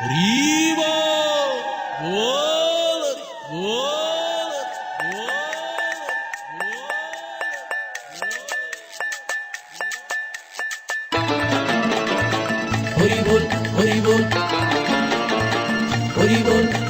হরিবল বল বল হরিবল হরিবল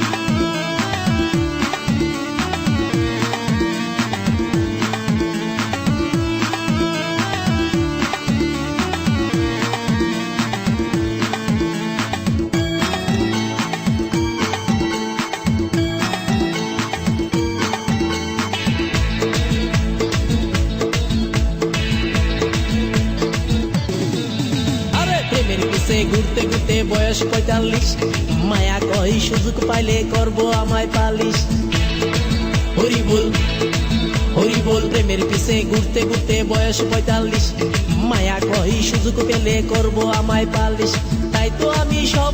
ঘুরতে ঘুরতে বয়স পঁয়তাল্লিশ। মায়া কই সুযোগ পাইলে করব আমায় পালিশ। হরি বল হরি বল, প্রেমের পিছে ঘুরতে ঘুরতে বয়স পঁয়তাল্লিশ। মায়া কই সুযোগ পেলে করব আমায় পালিশ। তাই তো আমি সব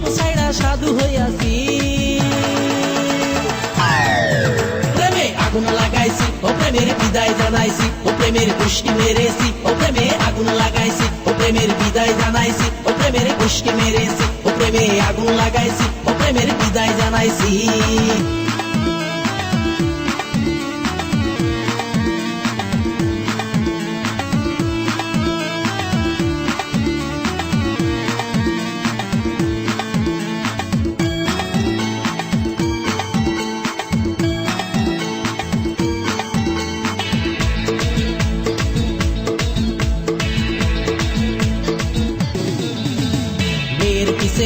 বিদায় জানাইছি, ও প্রেমের গোষ্ঠী মেরেছি, ও প্রেমে আগুন লাগাইছি, ও প্রেমের বিদায় জানাইছি, ও প্রেমের গোষ্ঠী মেরেছি, ও প্রেমে আগুন লাগাইছি।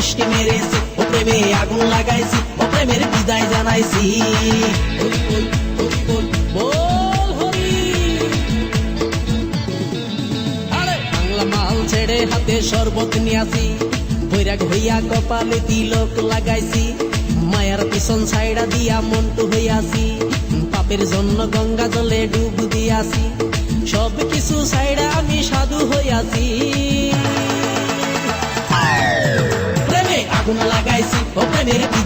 প্রেমের মেরেছি ও প্রেমে আগুন লাগাইছি ও প্রেমের বিদায় জানাইছি। হাতে শরবত নিয়াছি বৈরাগ হইয়া কপালে তিলক লাগাইছি, মায়ার পিছন ছাইড়া দিয়া মন্টু হইয়াছি পাপের জন্য গঙ্গা জলে ডুব দিয়াছি সব কিছু ছাইড়া আমি সাধু হইয়াছি